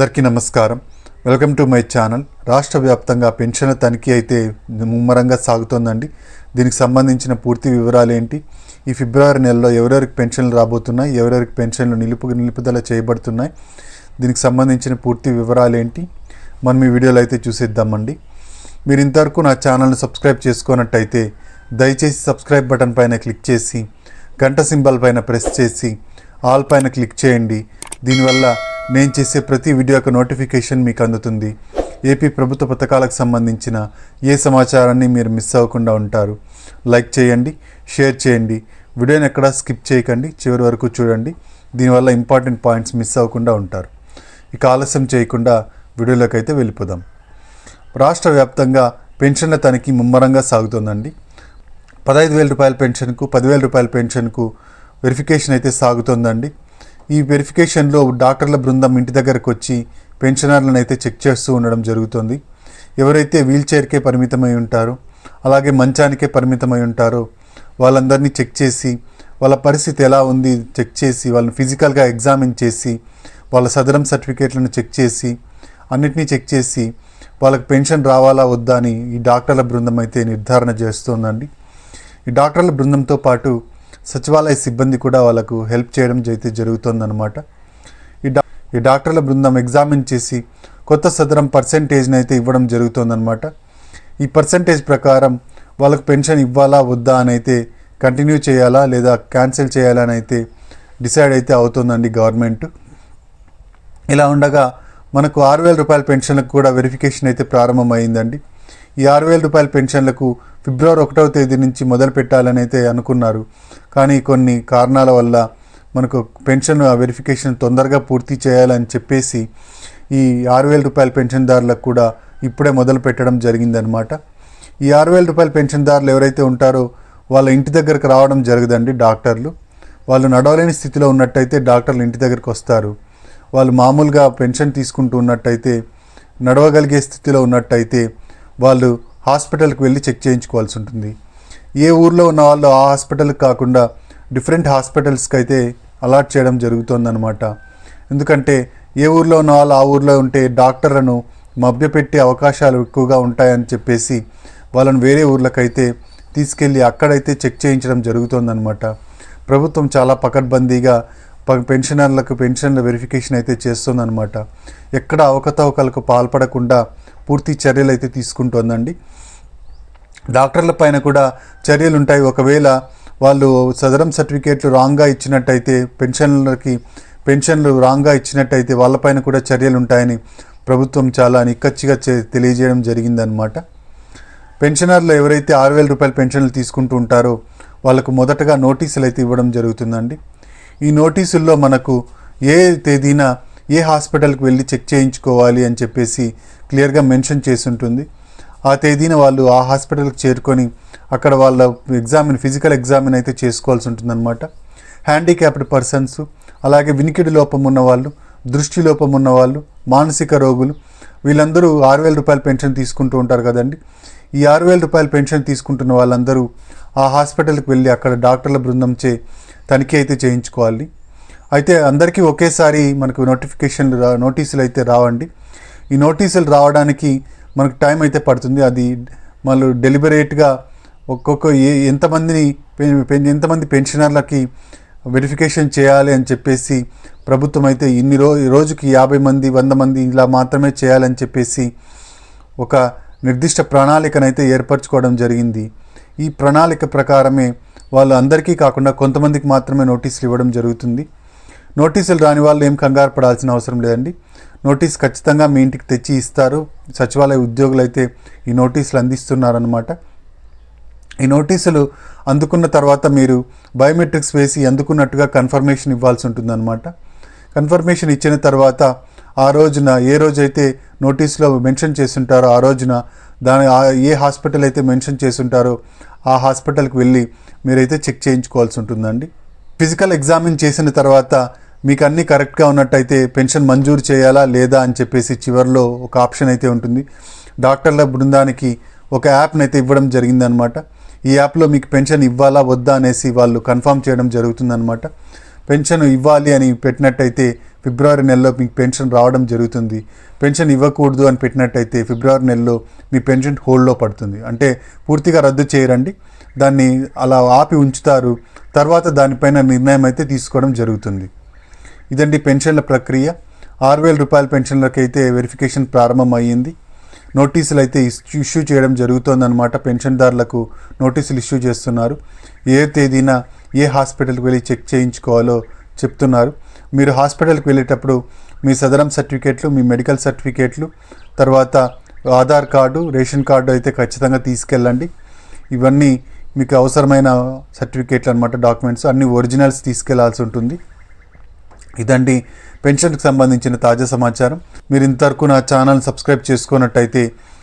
అందరికీ నమస్కారం. Welcome to my channel. రాష్ట్ర వ్యాప్తంగా పెన్షన్ల తనిఖీ అయితే ముమ్మరంగా సాగుతోందండి. దీనికి సంబంధించిన పూర్తి వివరాలు ఏంటి? ఈ ఫిబ్రవరి నెలలో ఎవరెవరికి పెన్షన్లు రాబోతున్నాయి? ఎవరెవరికి పెన్షన్లు నిలుపు నిలుపుదల చేయబడుతున్నాయి? దీనికి సంబంధించిన పూర్తి వివరాలు ఏంటి? మనం ఈ వీడియోలో అయితే చూసేద్దామండి. మీరు ఇంతవరకు నా ఛానల్ని సబ్స్క్రైబ్ చేసుకున్నట్టయితే దయచేసి సబ్స్క్రైబ్ బటన్ పైన క్లిక్ చేసి గంట సింబల్ పైన ప్రెస్ చేసి ఆల్ పైన క్లిక్ చేయండి. దీనివల్ల నేను చేసే ప్రతి వీడియో యొక్క నోటిఫికేషన్ మీకు అందుతుంది. ఏపీ ప్రభుత్వ పథకాలకు సంబంధించిన ఏ సమాచారాన్ని మీరు మిస్ అవ్వకుండా ఉంటారు. లైక్ చేయండి షేర్ చేయండి. వీడియోని ఎక్కడా స్కిప్ చేయకండి చివరి వరకు చూడండి. దీనివల్ల ఇంపార్టెంట్ పాయింట్స్ మిస్ అవ్వకుండా ఉంటారు. ఇక ఆలస్యం చేయకుండా వీడియోలోకి అయితే వెళ్ళిపోదాం. రాష్ట్ర వ్యాప్తంగా పెన్షన్ల తనిఖీ ముమ్మరంగా సాగుతోందండి. పదహైదు వేల రూపాయల పెన్షన్కు పదివేల రూపాయల పెన్షన్కు వెరిఫికేషన్ అయితే సాగుతోందండి. ఈ వెరిఫికేషన్లో డాక్టర్ల బృందం ఇంటి దగ్గరకు వచ్చి పెన్షనర్లను అయితే చెక్ చేస్తూ ఉండడం జరుగుతుంది. ఎవరైతే వీల్చైర్కే పరిమితమై ఉంటారో అలాగే మంచానికే పరిమితమై ఉంటారో వాళ్ళందరినీ చెక్ చేసి వాళ్ళ పరిస్థితి ఎలా ఉంది చెక్ చేసి వాళ్ళని ఫిజికల్గా ఎగ్జామిన్ చేసి వాళ్ళ సదరం సర్టిఫికేట్లను చెక్ చేసి అన్నిటినీ చెక్ చేసి వాళ్ళకి పెన్షన్ రావాలా వద్దా అని ఈ డాక్టర్ల బృందం అయితే నిర్ధారణ చేస్తోందండి. ఈ డాక్టర్ల బృందంతో పాటు సచివాలయ సిబ్బంది కూడా వాళ్ళకు హెల్ప్ చేయడం అయితే జరుగుతుందన్నమాట. ఈ డా ఈ డాక్టర్ల బృందం ఎగ్జామిన్ చేసి కొత్త సదరం పర్సంటేజ్ని అయితే ఇవ్వడం జరుగుతుందన్నమాట. ఈ పర్సంటేజ్ ప్రకారం వాళ్ళకు పెన్షన్ ఇవ్వాలా వద్దా అని అయితే కంటిన్యూ చేయాలా లేదా క్యాన్సిల్ చేయాలా అని అయితే డిసైడ్ అయితే అవుతుందండి గవర్నమెంట్ ఇలా ఉండగా మనకు ఆరు వేల రూపాయల పెన్షన్లకు కూడా వెరిఫికేషన్ అయితే ప్రారంభమైందండి. ఈ ఆరు వేల రూపాయల పెన్షన్లకు ఫిబ్రవరి ఒకటవ తేదీ నుంచి మొదలు పెట్టాలని అయితే అనుకున్నారు. కానీ కొన్ని కారణాల వల్ల మనకు పెన్షన్ వెరిఫికేషన్ తొందరగా పూర్తి చేయాలని చెప్పేసి ఈ ఆరు వేల రూపాయల పెన్షన్దారులకు కూడా ఇప్పుడే మొదలు పెట్టడం జరిగిందనమాట ఈ ఆరు వేల రూపాయల పెన్షన్దారులు ఎవరైతే ఉంటారో వాళ్ళ ఇంటి దగ్గరకు రావడం జరగదండి డాక్టర్లు. వాళ్ళు నడవలేని స్థితిలో ఉన్నట్టయితే డాక్టర్లు ఇంటి దగ్గరికి వస్తారు. వాళ్ళు మామూలుగా పెన్షన్ తీసుకుంటూ ఉన్నట్టయితే నడవగలిగే స్థితిలో ఉన్నట్టయితే వాళ్ళు హాస్పిటల్కి వెళ్ళి చెక్ చేయించుకోవాల్సి ఉంటుంది. ఏ ఊర్లో ఉన్న వాళ్ళు ఆ హాస్పిటల్కి కాకుండా డిఫరెంట్ హాస్పిటల్స్కి అయితే అలాట్ చేయడం జరుగుతుందన్నమాట. ఎందుకంటే ఏ ఊర్లో ఉన్న వాళ్ళు ఆ ఊర్లో ఉంటే డాక్టర్లను మభ్యపెట్టే అవకాశాలు ఎక్కువగా ఉంటాయని చెప్పేసి వాళ్ళని వేరే ఊర్లకైతే తీసుకెళ్ళి అక్కడైతే చెక్ చేయించడం జరుగుతుందన్నమాట. ప్రభుత్వం చాలా పకడ్బందీగా ప- పెన్షనర్లకు పెన్షన్ల వెరిఫికేషన్ అయితే చేస్తుందన్నమాట. ఎక్కడ అవకతవకలకు పాల్పడకుండా పూర్తి చర్యలు అయితే తీసుకుంటోందండి. డాక్టర్ల పైన కూడా చర్యలు ఉంటాయి ఒకవేళ వాళ్ళు సదరం సర్టిఫికేట్లు రాంగ్గా ఇచ్చినట్టయితే పెన్షన్లకి పెన్షన్లు రాంగ్గా ఇచ్చినట్టయితే వాళ్ళపైన కూడా చర్యలు ఉంటాయని ప్రభుత్వం చాలా నిక్కచ్చిగా చే- తెలియజేయడం జరిగిందనమాట. పెన్షనర్లు ఎవరైతే ఆరు వేల రూపాయల పెన్షన్లు తీసుకుంటూ ఉంటారో వాళ్ళకు మొదటగా నోటీసులు అయితే ఇవ్వడం జరుగుతుందండి. ఈ నోటీసుల్లో మనకు ఏ తేదీన ఏ హాస్పిటల్కి వెళ్ళి చెక్ చేయించుకోవాలి అని చెప్పేసి క్లియర్గా మెన్షన్ చేసి ఉంటుంది ఆ తేదీన వాళ్ళు ఆ హాస్పిటల్కి చేరుకొని అక్కడ వాళ్ళ ఎగ్జామిన్ ఫిజికల్ ఎగ్జామిన్ అయితే చేసుకోవాల్సి ఉంటుందన్నమాట. హ్యాండిక్యాప్డ్ పర్సన్స్ అలాగే వినికిడి లోపం ఉన్న వాళ్ళు దృష్టి లోపం ఉన్న వాళ్ళు మానసిక రోగులు వీళ్ళందరూ ఆరు వేల రూపాయల పెన్షన్ తీసుకుంటూ ఉంటారు కదండి. ఈ ఆరు వేల రూపాయల పెన్షన్ తీసుకుంటున్న వాళ్ళందరూ ఆ హాస్పిటల్కి వెళ్ళి అక్కడ డాక్టర్ల బృందంచే తనిఖీ అయితే చేయించుకోవాలి. అయితే అందరికీ ఒకేసారి మనకు నోటిఫికేషన్లు రా నోటీసులు అయితే రావండి. ఈ నోటీసులు రావడానికి మనకు టైం అయితే పడుతుంది. అది మళ్ళీ డెలిబరేట్గా ఒక్కొక్క ఏ ఎంతమందిని పె- ఎంతమంది పెన్షనర్లకి వెరిఫికేషన్ చేయాలి అని చెప్పేసి ప్రభుత్వం అయితే ఇన్ని రో రోజుకి యాభై మంది వంద మంది ఇలా మాత్రమే చేయాలని చెప్పేసి ఒక నిర్దిష్ట ప్రణాళికనైతే ఏర్పరచుకోవడం జరిగింది. ఈ ప్రణాళిక ప్రకారమే వాళ్ళు అందరికీ కాకుండా కొంతమందికి మాత్రమే నోటీసులు ఇవ్వడం జరుగుతుంది. నోటీసులు రాని వాళ్ళు ఏం కంగారు పడాల్సిన అవసరం లేదండి. నోటీస్ ఖచ్చితంగా మీ ఇంటికి తెచ్చి ఇస్తారు. సచివాలయ ఉద్యోగులు అయితే ఈ నోటీసులు అందిస్తున్నారనమాట ఈ నోటీసులు అందుకున్న తర్వాత మీరు బయోమెట్రిక్స్ వేసి అందుకున్నట్టుగా కన్ఫర్మేషన్ ఇవ్వాల్సి ఉంటుందన్నమాట. కన్ఫర్మేషన్ ఇచ్చిన తర్వాత ఆ రోజున ఏ రోజైతే నోటీసులో మెన్షన్ చేస్తుంటారో ఆ రోజున దాని ఏ హాస్పిటల్ అయితే మెన్షన్ చేస్తుంటారో ఆ హాస్పిటల్కి వెళ్ళి మీరైతే చెక్ చేయించుకోవాల్సి ఉంటుందండి. ఫిజికల్ ఎగ్జామిన్ చేసిన తర్వాత మీకు అన్నీ కరెక్ట్గా ఉన్నట్టయితే పెన్షన్ మంజూరు చేయాలా లేదా అని చెప్పేసి చివరిలో ఒక ఆప్షన్ అయితే ఉంటుంది. డాక్టర్ల బృందానికి ఒక యాప్ని అయితే ఇవ్వడం జరిగిందనమాట. ఈ యాప్లో మీకు పెన్షన్ ఇవ్వాలా వద్దా అనేసి వాళ్ళు కన్ఫర్మ్ చేయడం జరుగుతుందనమాట. పెన్షన్ ఇవ్వాలి అని పెట్టినట్టయితే ఫిబ్రవరి నెలలో మీకు పెన్షన్ రావడం జరుగుతుంది. పెన్షన్ ఇవ్వకూడదు అని పెట్టినట్టయితే ఫిబ్రవరి నెలలో మీ పెన్షన్ హోల్డ్లో పడుతుంది. అంటే పూర్తిగా రద్దు చేయరండి. దాన్ని అలా ఆపి ఉంచుతారు. తర్వాత దానిపైన నిర్ణయం అయితే తీసుకోవడం జరుగుతుంది. ఇదండి పెన్షన్ల ప్రక్రియ. ఆరు వేల రూపాయల పెన్షన్లకు అయితే వెరిఫికేషన్ ప్రారంభం నోటీసులు అయితే ఇష్యూ చేయడం జరుగుతుందన్నమాట. పెన్షన్దారులకు నోటీసులు ఇష్యూ చేస్తున్నారు. ఏ తేదీన ఏ హాస్పిటల్కి వెళ్ళి చెక్ చేయించుకోవాలో చెప్తున్నారు. మీరు హాస్పిటల్కి వెళ్ళేటప్పుడు మీ సదరం సర్టిఫికేట్లు మీ మెడికల్ సర్టిఫికేట్లు తర్వాత ఆధార్ కార్డు రేషన్ కార్డు అయితే ఖచ్చితంగా తీసుకెళ్ళండి. ఇవన్నీ మీకు అవసరమైన సర్టిఫికేట్లు అనమాట డాక్యుమెంట్స్ అన్ని ఒరిజినల్స్ తీసుకెళ్ళాల్సి ఉంటుంది. ఇదండి పెన్షన్కి సంబంధించిన తాజా సమాచారం. మీరు ఇంతవరకు నా ఛానల్ సబ్స్క్రైబ్ చేసుకున్నట్టయితే